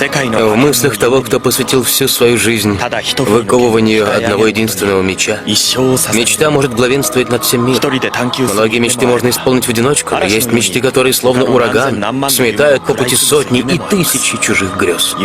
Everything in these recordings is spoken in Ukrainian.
В мыслях того, кто посвятил всю свою жизнь выковыванию одного единственного меча. Мечта может главенствовать над всем миром. Многие мечты можно исполнить в одиночку, но есть мечты, которые словно ураган сметают по пути сотни и тысячи чужих грез.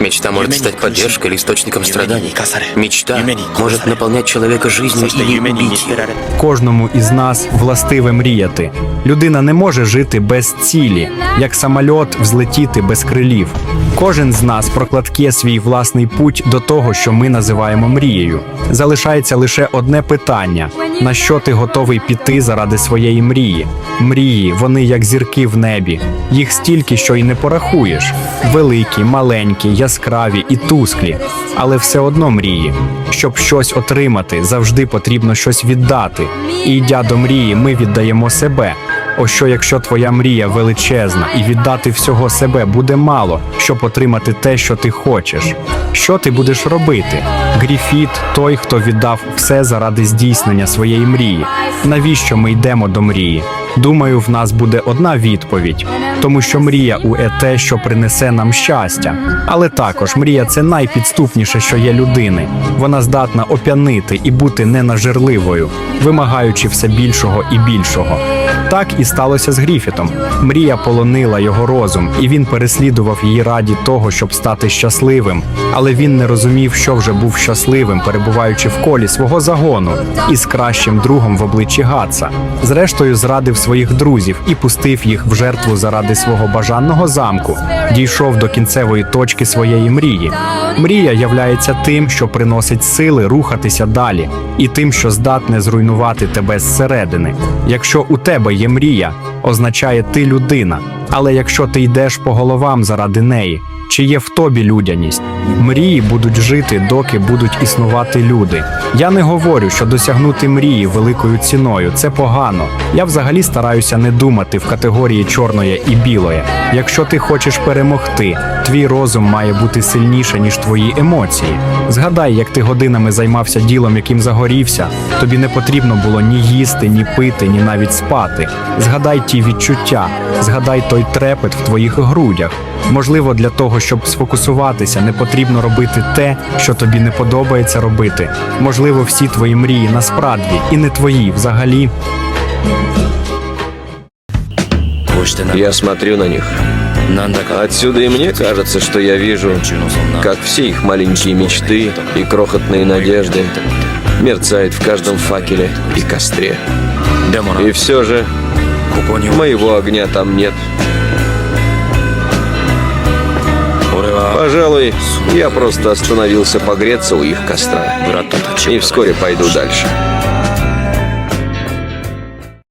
Мечта может стать поддержкой или источником страданий. Мечта может наполнять человека жизнью или убить его. Кожному із нас властиве мріяти. Людина не може жити без цілі, як самольот взлетіти без крилів. Кожен з нас прокладке свій власний путь до того, що ми називаємо мрією. Залишається лише одне питання: на що ти готовий піти заради своєї мрії? Мрії, вони як зірки в небі. Їх стільки, що й не порахуєш. Великі, маленькі, яскраві і тусклі, але все одно мрії. Щоб щось отримати, завжди потрібно щось віддати. І йдя до мрії, ми віддаємо себе. О що якщо твоя мрія величезна і віддати всього себе буде мало, щоб отримати те, що ти хочеш? Що ти будеш робити? Гріфіт той, хто віддав все заради здійснення своєї мрії. Навіщо ми йдемо до мрії? Думаю, в нас буде одна відповідь, тому що мрія у те, що принесе нам щастя. Але також мрія це найпідступніше, що є людини. Вона здатна оп'янити і бути ненажерливою, вимагаючи все більшого і більшого. Так і сталося з Гріфітом. Мрія полонила його розум, і він переслідував її раді того, щоб стати щасливим. Але він не розумів, що вже був щасливим, перебуваючи в колі свого загону із кращим другом в обличчі Гатса. Зрештою, зрадив своїх друзів і пустив їх в жертву заради свого бажаного замку. Дійшов до кінцевої точки своєї мрії. Мрія являється тим, що приносить сили рухатися далі, і тим, що здатне зруйнувати тебе зсередини. Якщо у тебе є мрія, означає ти людина. Але якщо ти йдеш по головам заради неї, чи є в тобі людяність? Мрії будуть жити, доки будуть існувати люди. Я не говорю, що досягнути мрії великою ціною це погано. Я взагалі стараюся не думати в категорії чорної і білої. Якщо ти хочеш перемогти, твій розум має бути сильніше, ніж твої емоції. Згадай, як ти годинами займався ділом, яким загорівся. Тобі не потрібно було ні їсти, ні пити, ні навіть спати. Згадай ті відчуття, згадай той трепет в твоїх грудях. Можливо, для того, щоб сфокусуватися, не потрібно робити те, що тобі не подобається робити. Можливо, всі твої мрії насправді і не твої взагалі. Я смотрю на них. Отсюда и мне кажется, что я вижу, как все их маленькие мечты и крохотные надежды мерцают в каждом факеле и костре. И все же моего огня там нет. Пожалуй, я просто остановился погреться у их костра. И вскоре пойду дальше.